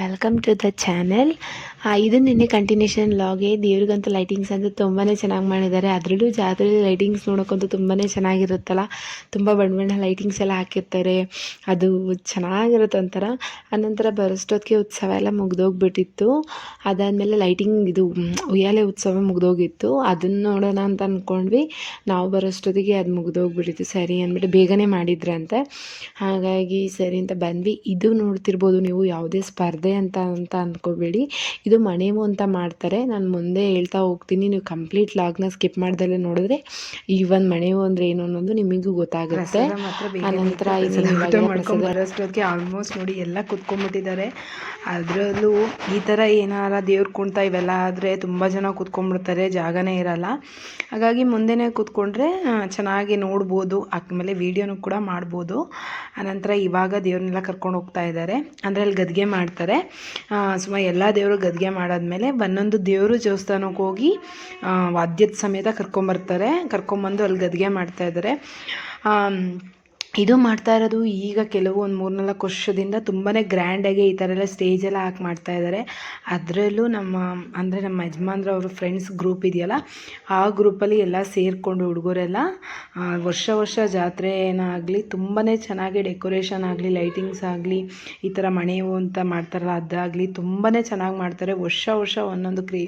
Welcome to the channel ಇದು ನಿನ್ನೆ continuation ಲಾಗೆ ದೇವ್ರಿಗಂತೂ lightings ಅಂತ ತುಂಬಾ ಚೆನ್ನಾಗಿ ಮಾಡಿದ್ದಾರೆ. ಅದರಲ್ಲೂ ಜಾತ್ರೆ ಲೈಟಿಂಗ್ಸ್ ನೋಡೋಕ್ಕಂತೂ ತುಂಬಾ ಚೆನ್ನಾಗಿರುತ್ತಲ್ಲ. ತುಂಬ ಬಣ್ಣ ಬಣ್ಣ ಲೈಟಿಂಗ್ಸ್ ಎಲ್ಲ ಹಾಕಿರ್ತಾರೆ. ಅದು ಚೆನ್ನಾಗಿರುತ್ತೆ ಒಂಥರ. ಆನಂತರ ಬರೋಷ್ಟೊತ್ತಿಗೆ ಉತ್ಸವ ಎಲ್ಲ ಮುಗ್ದೋಗ್ಬಿಟ್ಟಿತ್ತು. ಅದಾದಮೇಲೆ ಲೈಟಿಂಗ್ ಇದು ಉಯ್ಯಾಲೆ ಉತ್ಸವ ಮುಗ್ದೋಗಿತ್ತು. ಅದನ್ನು ನೋಡೋಣ ಅಂತ ಅಂದ್ಕೊಂಡ್ವಿ ನಾವು ಬರೋಷ್ಟೊತ್ತಿಗೆ ಅದು ಮುಗ್ದೋಗ್ಬಿಟ್ಟಿತ್ತು. ಸರಿ ಅಂದ್ಬಿಟ್ಟು ಬೇಗನೆ ಮಾಡಿದ್ರಂತೆ. ಹಾಗಾಗಿ ಸರಿ ಅಂತ ಬಂದ್ವಿ. ಇದು ನೋಡ್ತಿರ್ಬೋದು ನೀವು ಯಾವುದೇ ಸ್ಪರ್ಧೆ ಅಂತ ಅಂತ ಅಂದ್ಕೋಬೇಡಿ ಇದು ಮಣೇವು ಅಂತ ಮಾಡ್ತಾರೆ. ನಾನು ಮುಂದೆ ಹೇಳ್ತಾ ಹೋಗ್ತೀನಿ. ನೀವು ಕಂಪ್ಲೀಟ್ ಲಾಗ್ನ ಸ್ಕಿಪ್ ಮಾಡ್ದಲ್ಲೇ ನೋಡಿದ್ರೆ ಈ ಒಂದು ಮಣೇವು ಅಂದರೆ ಏನು ಅನ್ನೋದು ನಿಮಗೂ ಗೊತ್ತಾಗುತ್ತೆ. ಆನಂತರ ಬರೋಷ್ಟೊತ್ತಿಗೆ ಆಲ್ಮೋಸ್ಟ್ ನೋಡಿ ಎಲ್ಲ ಕುತ್ಕೊಂಡ್ಬಿಟ್ಟಿದ್ದಾರೆ. ಅದರಲ್ಲೂ ಈ ಥರ ಏನಾರ ದೇವ್ರ ಕುಣ್ತಾ ಇವೆಲ್ಲ ಆದರೆ ತುಂಬ ಜನ ಕುತ್ಕೊಂಡ್ಬಿಡ್ತಾರೆ. ಜಾಗನೇ ಇರಲ್ಲ. ಹಾಗಾಗಿ ಮುಂದೆನೇ ಕೂತ್ಕೊಂಡ್ರೆ ಚೆನ್ನಾಗಿ ನೋಡ್ಬೋದು. ಆಮೇಲೆ ವೀಡಿಯೋನು ಕೂಡ ಮಾಡ್ಬೋದು. ಆನಂತರ ಇವಾಗ ದೇವ್ರನ್ನೆಲ್ಲ ಕರ್ಕೊಂಡು ಹೋಗ್ತಾ ಇದ್ದಾರೆ. ಅಂದರೆ ಅಲ್ಲಿ ಗದ್ಗೆ ಮಾಡ್ತಾರೆ. ಸುಮಾರು ಎಲ್ಲ ದೇವರು ಗದ್ಗೆ ಮಾಡಾದ್ಮೇಲೆ ಒಂದೊಂದು ದೇವರು ದೇವಸ್ಥಾನಕ್ಕೆ ಹೋಗಿ ವಾದ್ಯದ ಸಮೇತ ಕರ್ಕೊಂಬರ್ತಾರೆ ಕರ್ಕೊಂಬಂದು ಅಲ್ಲಿ ಗದ್ಗೆ ಮಾಡ್ತಾ ಇದ್ದಾರೆ ಆಮ್, ಇದು ಮಾಡ್ತಾ ಇರೋದು ಈಗ ಕೆಲವು ಒಂದು ಮೂರ್ನಾಲ್ಕು ವರ್ಷದಿಂದ ತುಂಬಾ ಗ್ರ್ಯಾಂಡಾಗಿ ಈ ಥರ ಎಲ್ಲ ಸ್ಟೇಜೆಲ್ಲ ಹಾಕಿ ಮಾಡ್ತಾ ಇದ್ದಾರೆ ಅದರಲ್ಲೂ ನಮ್ಮ, ಅಂದರೆ ನಮ್ಮ ಯಜಮಾನ್ರ ಅವರು ಫ್ರೆಂಡ್ಸ್ ಗ್ರೂಪ್ ಇದೆಯಲ್ಲ, ಆ ಗ್ರೂಪಲ್ಲಿ ಎಲ್ಲ ಸೇರಿಕೊಂಡು ಹುಡುಗರೆಲ್ಲ ವರ್ಷ ವರ್ಷ ಜಾತ್ರೆ ಏನಾಗಲಿ ತುಂಬಾ ಚೆನ್ನಾಗಿ ಡೆಕೋರೇಷನ್ ಆಗಲಿ ಲೈಟಿಂಗ್ಸ್ ಆಗಲಿ, ಈ ಥರ ಮಣೆವು ಅಂತ ಮಾಡ್ತಾರಲ್ಲ, ಅದಾಗಲಿ ತುಂಬಾ ಚೆನ್ನಾಗಿ ಮಾಡ್ತಾರೆ. ವರ್ಷ ವರ್ಷ ಒಂದೊಂದು ಕ್ರೀ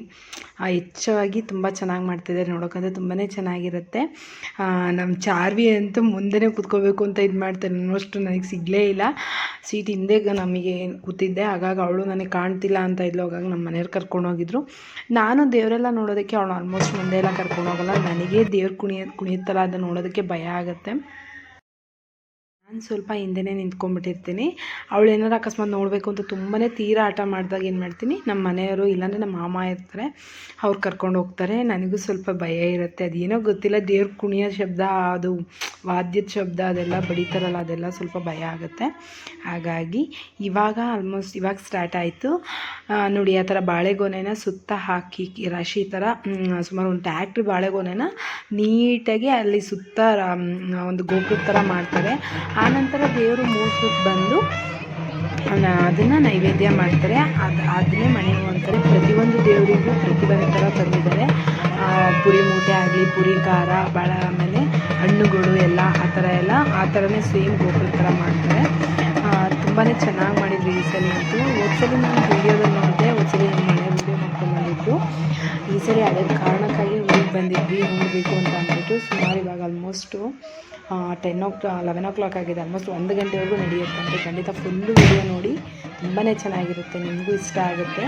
ಹೆಚ್ಚಾಗಿ ತುಂಬ ಚೆನ್ನಾಗಿ ಮಾಡ್ತಿದ್ದಾರೆ ನೋಡೋಕ್ಕಂದ್ರೆ ತುಂಬಾ ಚೆನ್ನಾಗಿರುತ್ತೆ. ನಮ್ಮ ಚಾರ್ವಿ ಅಂತೂ ಮುಂದೆನೇ ಕೂತ್ಕೋಬೇಕು ಅಂತ ಇದು ಮಾಡ್ತಾರೆ. ಅನ್ನೋಷ್ಟು ನನಗೆ ಸಿಗಲೇ ಇಲ್ಲ. ಸೀಟ್ ಹಿಂದೆ ನಮಗೆ ಕೂತಿದ್ದೆ. ಹಾಗಾಗಿ ಅವಳು ನನಗೆ ಕಾಣ್ತಿಲ್ಲ ಅಂತ ಇದ್ಲು. ಹಾಗಾಗಿ ನಮ್ಮ ಮನೆಯವ್ರು ಕರ್ಕೊಂಡು ಹೋಗಿದ್ರು. ನಾನು ದೇವರೆಲ್ಲ ನೋಡೋದಕ್ಕೆ ಅವಳು ಆಲ್ಮೋಸ್ಟ್ ಮುಂದೆ ಎಲ್ಲ ಕರ್ಕೊಂಡು ಹೋಗಲ್ಲ. ನನಗೆ ದೇವ್ರು ಕುಣಿಯೋದು ಕುಣಿಯುತ್ತಲ್ಲ. ಅದನ್ನು ನೋಡೋದಕ್ಕೆ ಭಯ ಆಗುತ್ತೆ. ನಾನು ಸ್ವಲ್ಪ ಹಿಂದೆನೇ ನಿಂತ್ಕೊಂಡ್ಬಿಟ್ಟಿರ್ತೀನಿ. ಅವಳು ಏನಾರು ಅಕಸ್ಮಾತ್ ನೋಡಬೇಕು ಅಂತ ತುಂಬಾ ತೀರಾ ಆಟ ಮಾಡಿದಾಗ ಏನು ಮಾಡ್ತೀನಿ ನಮ್ಮ ಮನೆಯವರು ಇಲ್ಲಾಂದರೆ ನಮ್ಮ ಮಾಮ ಇರ್ತಾರೆ, ಅವ್ರು ಕರ್ಕೊಂಡು ಹೋಗ್ತಾರೆ. ನನಗೂ ಸ್ವಲ್ಪ ಭಯ ಇರುತ್ತೆ. ಅದೇನೋ ಗೊತ್ತಿಲ್ಲ, ದೇವ್ರ ಕುಣಿಯೋ ಶಬ್ದ, ಅದು ವಾದ್ಯದ ಶಬ್ದ, ಅದೆಲ್ಲ ಬಡಿತಾರಲ್ಲ, ಅದೆಲ್ಲ ಸ್ವಲ್ಪ ಭಯ ಆಗುತ್ತೆ. ಹಾಗಾಗಿ ಇವಾಗ ಆಲ್ಮೋಸ್ಟ್ ಇವಾಗ ಸ್ಟಾರ್ಟ್ ಆಯಿತು. ನೋಡಿ, ಆ ಥರ ಬಾಳೆಗೊನೆನ ಸುತ್ತ ಹಾಕಿ, ರಾಶಿ ಥರ ಸುಮಾರು ಒಂದು ಟ್ಯಾಕ್ಟ್ರಿ ಬಾಳೆಗೊನೆನ ನೀಟಾಗಿ ಅಲ್ಲಿ ಸುತ್ತ ಒಂದು ಗೋಪುರದ ಥರ ಮಾಡ್ತಾರೆ. ಆನಂತರ ದೇವರು ಮೂರು ಸುತ್ತ ಬಂದು ಅದನ್ನು ನೈವೇದ್ಯ ಮಾಡ್ತಾರೆ. ಅದು ಅದನ್ನೇ ಮನೆ ಅಂತಾರೆ ಪ್ರತಿಯೊಂದು ದೇವರಿಗೂ ಪ್ರತಿಯೊಂದು ಥರ ತಂದಿದ್ದಾರೆ. ಪುರಿ ಮೂಟೆ ಆಗಲಿ, ಪುರಿ ಖಾರ ಭಾಳ ಆಮೇಲೆ ಹಣ್ಣುಗಳು ಎಲ್ಲ ಆ ಥರ ಎಲ್ಲ ಆ ಥರನೇ ಸೇಮ್ ಗೋಪುರದ ಥರ ಮಾಡ್ತಾರೆ. ತುಂಬಾ ಚೆನ್ನಾಗಿ ಮಾಡಿದ್ವಿ ಈ ಸಲ ಅಂತೂ. ಒಂದ್ಸಲಿ ನಾನು ವೀಡಿಯೋದಲ್ಲಿ ನೋಡಿದೆ ಹೋದ್ಸಲಿ ನಮ್ಮ ಮನೆ ವೀಡಿಯೋ ಮಾಡ್ಕೊಂಡು ಬಂದಿದ್ದು. ಈ ಸರಿ ಅದೇ ಕಾರಣಕ್ಕಾಗಿ ಊರಿಗೆ ಬಂದಿದ್ವಿ. ನೋಡಬೇಕು ಅಂತ ಅಂದ್ಬಿಟ್ಟು ಸುಮಾರು ಇವಾಗ almost ten o'clock eleven o'clock ಆಗಿದೆ. ಆಲ್ಮೋಸ್ಟ್ ಒಂದು ಗಂಟೆವರೆಗೂ ನಡೆಯುತ್ತೆ ಅಂದರೆ ಖಂಡಿತ ಫುಲ್ಲು ವಿಡಿಯೋ ನೋಡಿ. ತುಂಬಾ ಚೆನ್ನಾಗಿರುತ್ತೆ. ನಿಮಗೂ ಇಷ್ಟ ಆಗುತ್ತೆ.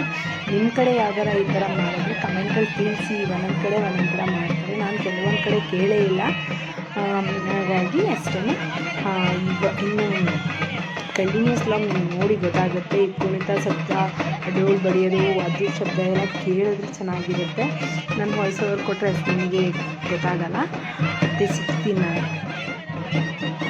ನಿಮ್ಮ ಕಡೆ ಯಾವ್ದಾರ ಈ ಥರ ಮಾಡಿದ್ರೆ ಕಮೆಂಟಲ್ಲಿ ತಿಳಿಸಿ. ಒಂದೊಂದು ಕಡೆ ಒಂದೊಂದು ಥರ ಮಾಡ್ತಾರೆ. ನಾನು ಕೆಲವೊಂದು ಕಡೆ ಕೇಳೇ ಇಲ್ಲ. ಹಾಗಾಗಿ ಅಷ್ಟೇ ಈಗ ಇನ್ನು ಕಂಟಿನ್ಯೂಸ್ ಲಾಗ್ ನೀವು ನೋಡಿ ಗೊತ್ತಾಗುತ್ತೆ. ಈ ಕುಣಿತ ಶಬ್ದ ಡೋಲ್ ಬಡಿಯೋದು, ವಾದ್ಯ ಶಬ್ದ ಎಲ್ಲ ಕೇಳಿದ್ರೆ ಚೆನ್ನಾಗಿರುತ್ತೆ. ನನ್ನ ವಾಯ್ಸ್ ಓವರ್ ಕೊಟ್ಟರೆ ಅಷ್ಟು ನಿಮಗೆ ಗೊತ್ತಾಗಲ್ಲ. ಮತ್ತೆ ಸಿಗ್ತೀನಿ ನಾನು Thank you.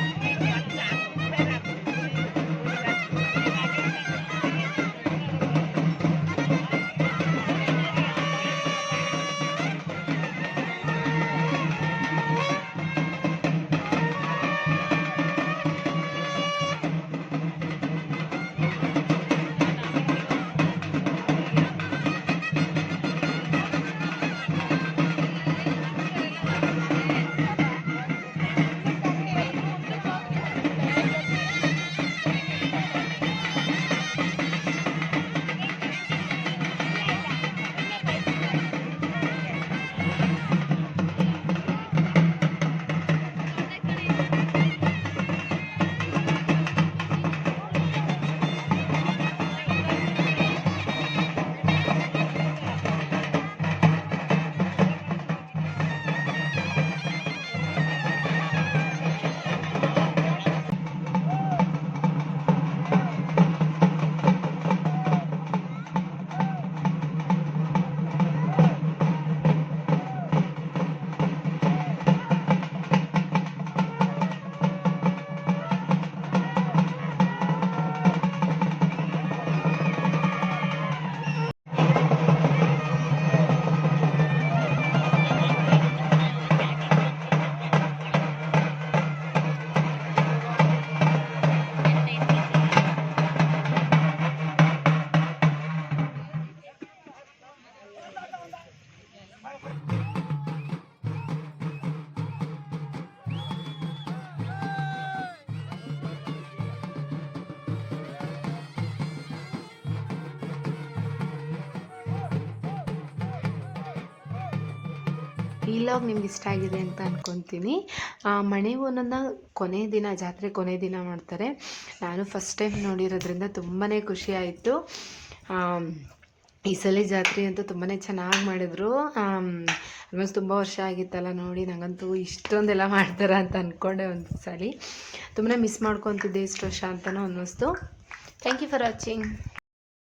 ಈ ಲಾಗ್ ನಿಮ್ಗೆ ಇಷ್ಟ ಆಗಿದೆ ಅಂತ ಅಂದ್ಕೊತೀನಿ ಓನನ್ನು ಕೊನೆ ದಿನ, ಜಾತ್ರೆ ಕೊನೆ ದಿನ ಮಾಡ್ತಾರೆ. ನಾನು ಫಸ್ಟ್ ಟೈಮ್ ನೋಡಿರೋದ್ರಿಂದ ತುಂಬಾ ಖುಷಿ ಆಯಿತು. ಈ ಸಲ ಜಾತ್ರೆ ಅಂತೂ ತುಂಬಾ ಚೆನ್ನಾಗಿ ಮಾಡಿದ್ರು. ಆಲ್ಮೋಸ್ಟ್ ತುಂಬ ವರ್ಷ ಆಗಿತ್ತಲ್ಲ ನೋಡಿ ನನಗಂತೂ ಇಷ್ಟೊಂದೆಲ್ಲ ಮಾಡ್ತಾರೆ ಅಂತ ಅಂದ್ಕೊಂಡೆ ಒಂದು ಸಲ ತುಂಬಾ ಮಿಸ್ ಮಾಡ್ಕೊತಿದ್ದೆ ಇಷ್ಟು ವರ್ಷ ಅಂತಲೂ ಅನ್ನಿಸ್ತು. Thank you for watching